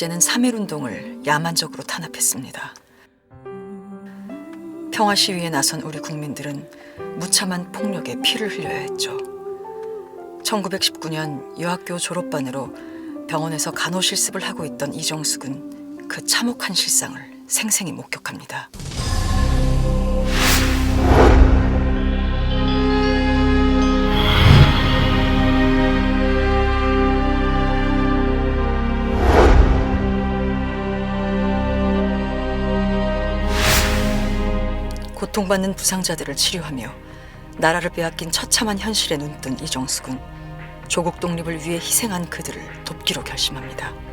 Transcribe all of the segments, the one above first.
둘째는 3.1운동을 야만적으로 탄압했습니다. 평화 시위에 나선 우리 국민들은 무참한 폭력에 피를 흘려야 했죠. 1919년 유학교 졸업반으로 병원에서 간호 실습을 하고 있던 이정숙은 그 참혹한 실상을 생생히 목격합니다. 고통받는 부상자들을 치료하며 나라를 빼앗긴 처참한 현실에 눈뜬 이정숙은 조국 독립을 위해 희생한 그들을 돕기로 결심합니다.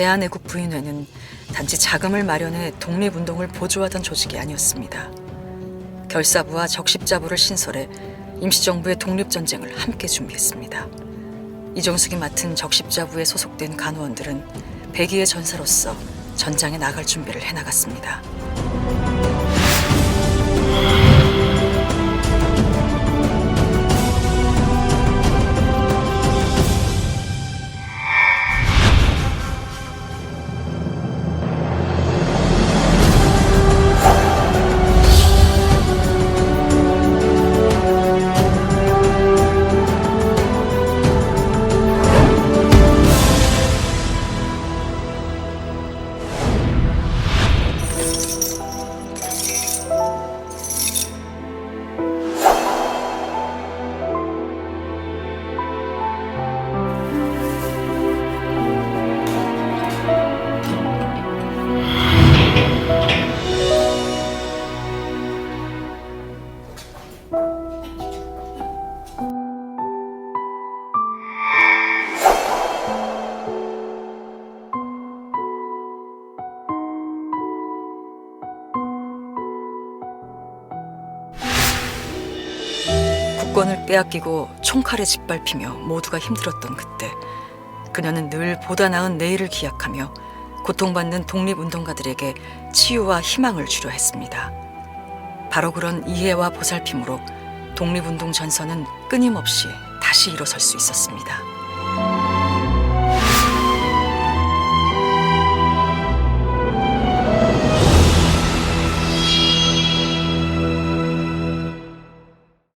대한애국 부인회는 단지 자금을 마련해 독립운동을 보조하던 조직이 아니었습니다. 결사부와 적십자부를 신설해 임시정부의 독립전쟁을 함께 준비했습니다. 이정숙이 맡은 적십자부에 소속된 간호원들은 백의의 전사로서 전장에 나갈 준비를 해나갔습니다. 국권을 빼앗기고 총칼에 짓밟히며 모두가 힘들었던 그때 그녀는 늘 보다 나은 내일을 기약하며 고통받는 독립운동가들에게 치유와 희망을 주려 했습니다. 바로 그런 이해와 보살핌으로 독립운동 전선은 끊임없이 다시 일어설 수 있었습니다.